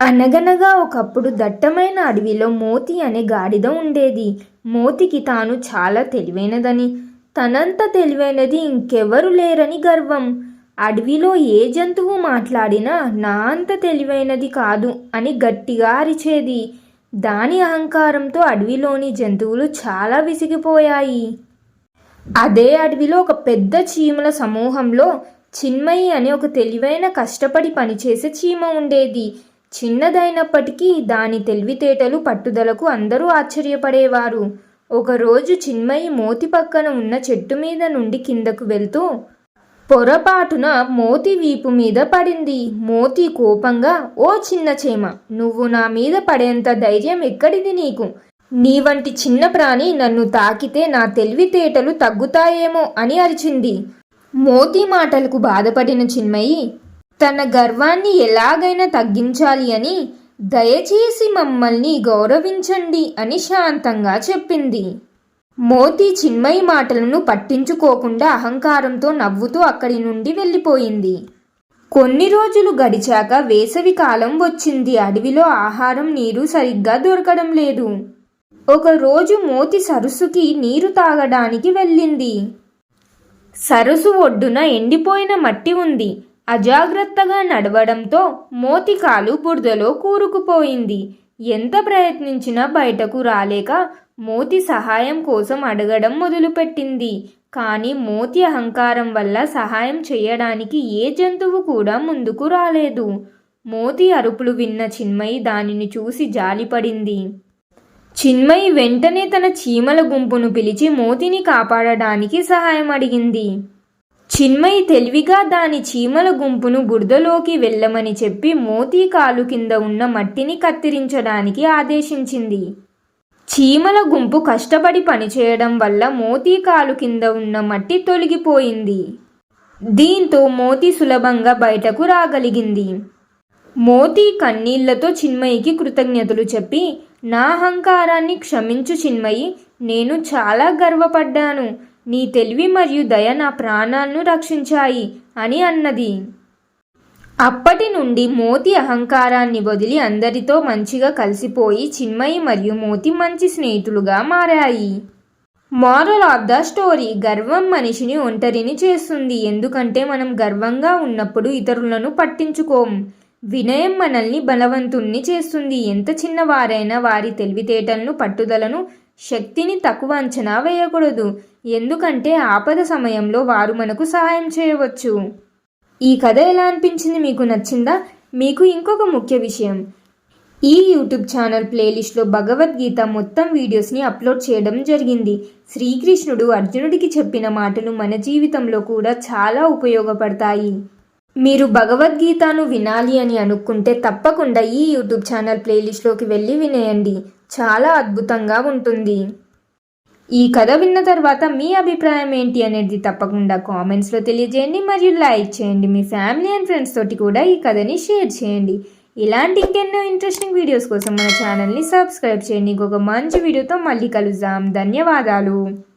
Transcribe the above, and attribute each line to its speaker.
Speaker 1: అనగనగా ఒకప్పుడు దట్టమైన అడవిలో మోతి అనే గాడిద ఉండేది. మోతికి తాను చాలా తెలివైనదని తనంత తెలివైనది ఇంకెవరు లేరని గర్వం. అడవిలో ఏ జంతువు మాట్లాడినా నా అంత తెలివైనది కాదు అని గట్టిగా అరిచేది. దాని అహంకారంతో అడవిలోని జంతువులు చాలా విసిగిపోయాయి. అదే అడవిలో ఒక పెద్ద చీమల సమూహంలో చిన్మయి అనే ఒక తెలివైన కష్టపడి పనిచేసే చీమ ఉండేది. చిన్నదైనప్పటికీ దాని తెలివితేటలు పట్టుదలకు అందరూ ఆశ్చర్యపడేవారు. ఒకరోజు చిన్మయి మోతి పక్కన ఉన్న చెట్టు మీద నుండి కిందకు వెళ్తూ పొరపాటున మోతి వీపు మీద పడింది. మోతి కోపంగా ఓ చిన్న చేమ నువ్వు నా మీద పడేంత ధైర్యం ఎక్కడిది నీకు? నీ వంటి చిన్న ప్రాణి నన్ను తాకితే నా తెలివితేటలు తగ్గుతాయేమో అని అరిచింది. మోతి మాటలకు బాధపడిన చిన్మయి తన గర్వాన్ని ఎలాగైనా తగ్గించాలి అని దయచేసి మమ్మల్ని గౌరవించండి అని శాంతంగా చెప్పింది. మోతి చిన్మయి మాటలను పట్టించుకోకుండా అహంకారంతో నవ్వుతూ అక్కడి నుండి వెళ్ళిపోయింది. కొన్ని రోజులు గడిచాక వేసవి కాలం వచ్చింది. అడవిలో ఆహారం నీరు సరిగ్గా దొరకడం లేదు. ఒకరోజు మోతి సరస్సుకి నీరు తాగడానికి వెళ్ళింది. సరస్సు ఒడ్డున ఎండిపోయిన మట్టి ఉంది. అజాగ్రత్తగా నడవడంతో మోతికాలు బురదలో కూరుకుపోయింది. ఎంత ప్రయత్నించినా బయటకు రాలేక మోతి సహాయం కోసం అడగడం మొదలుపెట్టింది. కానీ మోతి అహంకారం వల్ల సహాయం చేయడానికి ఏ జంతువు కూడా ముందుకు రాలేదు. మోతి అరుపులు విన్న చిన్మయి దానిని చూసి జాలిపడింది. చిన్మయి వెంటనే తన చీమల గుంపును పిలిచి మోతిని కాపాడడానికి సహాయం అడిగింది. చిన్మయి తెలివిగా దాని చీమల గుంపును బురదలోకి వెళ్ళమని చెప్పి మోతీ కాలు కింద ఉన్న మట్టిని కత్తిరించడానికి ఆదేశించింది. చీమల గుంపు కష్టపడి పనిచేయడం వల్ల మోతీ కాలు కింద ఉన్న మట్టి తొలగిపోయింది. దీంతో మోతి సులభంగా బయటకు రాగలిగింది. మోతి కన్నీళ్ళతో చిన్మయికి కృతజ్ఞతలు చెప్పి నా అహంకారాన్ని క్షమించు చిన్మయి నేను చాలా గర్వపడ్డాను. నీ తెలివి మరియు దయ నా ప్రాణాలను రక్షించాయి అని అన్నది. అప్పటి నుండి మోతి అహంకారాన్ని వదిలి అందరితో మంచిగా కలిసిపోయి చిన్మయి మరియు మోతి మంచి స్నేహితులుగా మారాయి. మారల్ ఆఫ్ ద స్టోరీ గర్వం మనిషిని ఒంటరిని చేస్తుంది. ఎందుకంటే మనం గర్వంగా ఉన్నప్పుడు ఇతరులను పట్టించుకోం. వినయం మనల్ని బలవంతుణ్ణి చేస్తుంది. ఎంత చిన్నవారైనా వారి తెలివితేటలను పట్టుదలను శక్తిని తక్కువ అంచనా వేయకూడదు. ఎందుకంటే ఆపద సమయంలో వారు మనకు సహాయం చేయవచ్చు. ఈ కథ ఎలా అనిపించింది మీకు నచ్చిందా? మీకు ఇంకొక ముఖ్య విషయం. ఈ యూట్యూబ్ ఛానల్ ప్లేలిస్ట్లో భగవద్గీత మొత్తం వీడియోస్ని అప్లోడ్ చేయడం జరిగింది. శ్రీకృష్ణుడు అర్జునుడికి చెప్పిన మాటలు మన జీవితంలో కూడా చాలా ఉపయోగపడతాయి. మీరు భగవద్గీతను వినాలి అని అనుకుంటే తప్పకుండా ఈ యూట్యూబ్ ఛానల్ ప్లేలిస్ట్లోకి వెళ్ళి వినేయండి. చాలా అద్భుతంగా ఉంటుంది. ఈ కథ విన్న తర్వాత మీ అభిప్రాయం ఏంటి అనేది తప్పకుండా కామెంట్స్లో తెలియజేయండి. మరియు లైక్ చేయండి. మీ ఫ్యామిలీ అండ్ ఫ్రెండ్స్ తోటి కూడా ఈ కథని షేర్ చేయండి. ఇలాంటి ఇంకెన్నో ఇంట్రెస్టింగ్ వీడియోస్ కోసం మన ఛానల్ని సబ్స్క్రైబ్ చేయండి. ఇంకొక మంచి వీడియోతో మళ్ళీ కలుద్దాం. ధన్యవాదాలు.